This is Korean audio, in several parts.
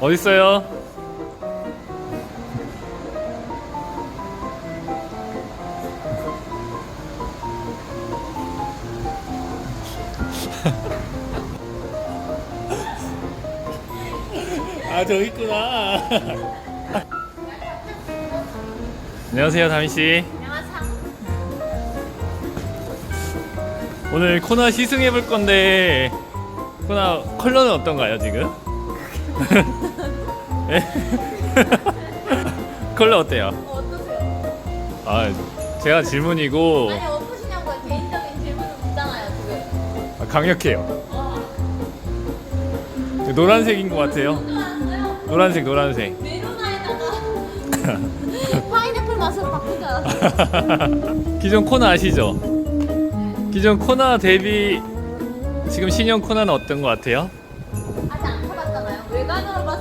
어딨어요? 아 저기 있구나 안녕하세요 다미씨 오늘 코나 시승해 볼 건데 코나 컬러는 어떤가요 지금? 네? 컬러 어때요? 어떠세요? 아 제가 질문이고 아니 어떠시냐고요? 개인적인 질문은 묻잖아요 지금. 아, 강력해요. 와, 노란색인 것 같아요. 또 왔어요? 노란색 노란색. 메로나에다가 파인애플 맛으로 바꾼 줄 알았어요. 기존 코나 아시죠? 기존 코나 대비 지금 신형 코나는 어떤 것 같아요?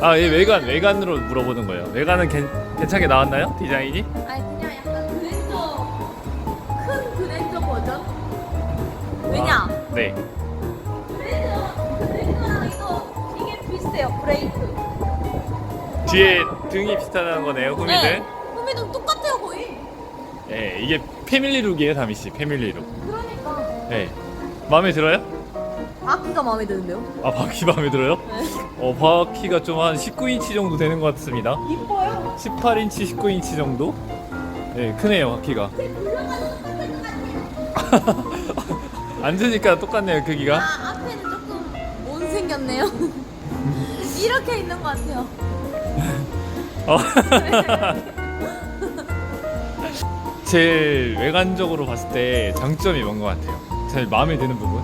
아, 예, 때는 외관 외관으로 물어보는 거예요. 외관은 괜, 괜찮게 나왔나요? 디자인이? 아니 그냥 약간 그랜저 큰 그랜저 버전? 왜냐? 아, 네. 그랜저 그랜저랑 이거 이게 비슷해요. 브레이크. 뒤에 등이 비슷하다는 거네요, 후미들. 네. 후미등 똑같아요 거의. 예, 이게 패밀리 룩이에요, 다미 씨. 패밀리 룩. 그러니까. 예. 마음에 들어요? 바퀴가 마음에 드는데요? 아, 바퀴 마음에 들어요? 네. 어, 바퀴가 좀 한 19인치 정도 되는 것 같습니다. 이뻐요. 18인치, 19인치 정도? 네, 크네요, 바퀴가. 앉으니까 똑같네요, 크기가. 아 앞에는 조금 못 생겼네요. 이렇게 있는 것 같아요. 어. 제일 외관적으로 봤을 때 장점이 뭔 것 같아요? 제일 마음에 드는 부분?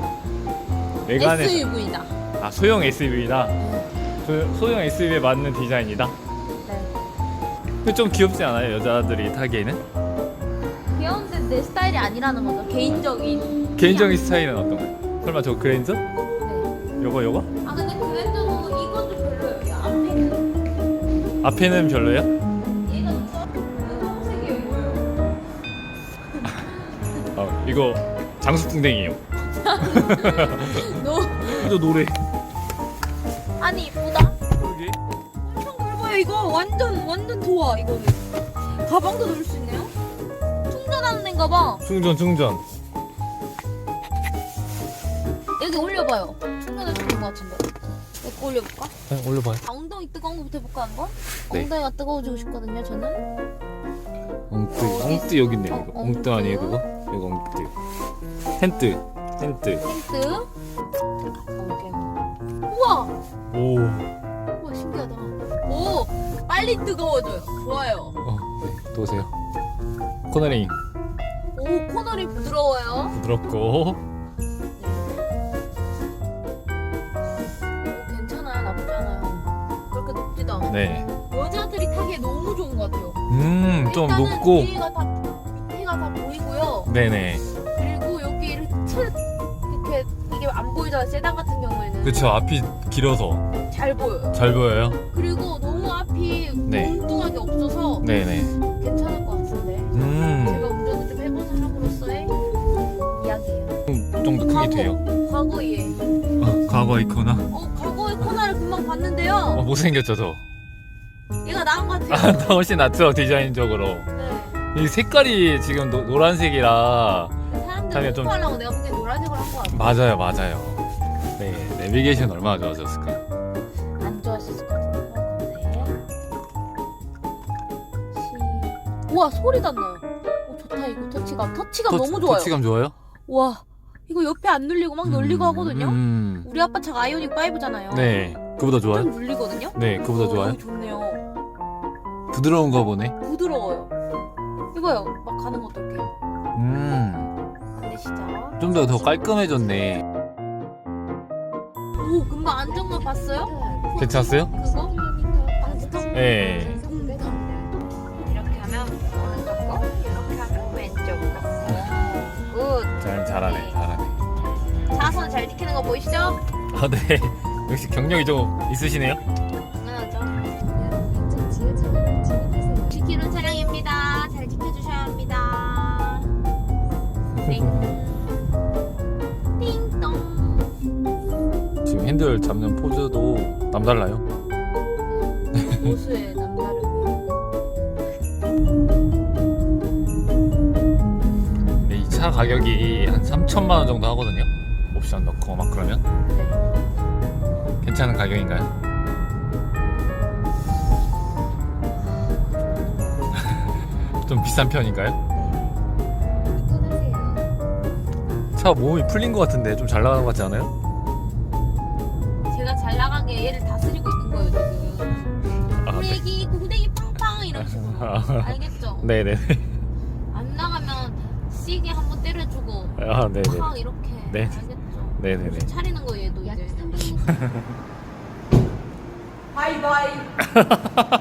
외관에 SUV다. 아 소형 SUV다. 소형 SUV에 맞는 디자인이다. 네. 근데 좀 귀엽지 않아요, 여자들이 타기에는? 귀여운데 내 스타일이 아니라는 거죠. 개인적인. 개인적인 스타일은 어떤 거예요? 설마 저 그랜저? 네. 요거 요거? 아 근데 그랜저도 이건 좀 별로예요. 앞에는 앞에는 별로예요? 얘가 좀 분홍색이에요. 이거요. 어, 이거 장수풍뎅이에요. 너 이거 노래. 아니 이쁘다. 그러게. 엄청 넓어요. 이거 완전 완전 좋아. 이거는 가방도 넣을 수 있네요. 충전하는 데인가 봐. 충전 충전. 여기 올려봐요. 충전할 수 있는 것 같은데. 이거 올려볼까? 네, 올려봐요. 아, 엉덩이 뜨거운 거부터 해볼까 한번? 네. 엉덩이가 뜨거워지고 싶거든요. 저는. 엉뜨 어디 엉뜨 여기 있네 어, 이거. 엉뜨 아니에요 그거? 이거 엉뜨. 텐트. 텐트. 가볼게요. 우와. 오. 우와 신기하다. 오 빨리 뜨거워져요. 좋아요. 어, 네, 도세요. 코너링 오 코너리 부드러워요. 부드럽고. 오, 괜찮아요. 나쁘지 않아요. 그렇게 높지도 않아. 네. 여자들이 타기에 너무 좋은 것 같아요. 음, 좀 일단은 높고. 뒤가 다 밑에가 다 보이고요. 네네. 그리고 여기 이렇게 틀 이렇게 보이잖아. 세단 같은 경우에는 그쵸 앞이 길어서 잘 보여요. 잘 보여요. 그리고 너무 앞이 네. 엉뚱하게 없어서 네네. 괜찮을 것 같은데. 음, 제가 운전을 좀 해본 사람으로서의 이야기예요. 좀더 크게 돼요. 과거에 아, 과거 이코나. 어 과거의 코나를 금방 봤는데요. 어, 못생겼죠 저. 얘가 나은 것 아, 같아요. 나 훨씬 낫죠 디자인적으로. 네. 이 색깔이 지금 노, 노란색이라 사람들 다음에 좀- 홍보하려고 내가 보기엔 노란색으로 한것 같아. 맞아요 맞아요. 네 내비게이션 얼마나 좋아졌을까요? 안 좋아하실 것 같은데. 시... 우와 소리도 안 나요. 오 좋다 이거 터치감. 터치감 너무 좋아요. 터치감 좋아요? 와 이거 옆에 안 눌리고 막 눌리고 음, 하거든요. 음. 우리 아빠 차가 아이오닉 5잖아요. 네, 그보다 좋아요? 좀 눌리거든요. 네, 그보다 어, 좋아요. 이거 좋네요. 부드러운 거 보네. 부드러워요. 이거요. 막 가는 것도 이렇게. 음, 안내 시작. 좀더 더 깔끔해졌네. 오 금방 안정감 봤어요? 괜찮았어요? 그거? 방지턱? 네. 이렇게 하면 오른쪽 거, 이렇게 하면 왼쪽 거. 굿. 잘 잘하네, 잘하네. 차선 잘 지키는 거 보이시죠? 아, 네. 역시 경력이 좀 있으시네요. 당연하죠. 지키는 차량입니다. 잘 지켜주셔야 합니다. 띵. 핸들 잡는 포즈도 남달라요. 남다르게. 근데 이차 가격이 한 3천만 원 정도 하거든요. 옵션 넣고 막 그러면 괜찮은 가격인가요? 좀 비싼 편인가요? 편하세요. 차 몸이 풀린 것 같은데 좀 잘 나가는 것 같지 않아요? 제가 잘 나가게 얘를 다스리고 있는 거예요 지금. 아, 네. 후레기 구데기 팡팡 이런 식으로. 알겠죠? 네네. 안 나가면 시계 한번 때려주고 아, 네네. 팡 이렇게. 네. 알겠죠? 네네네. 정신 차리는 거 얘도 약 이제. 300m 바이바이.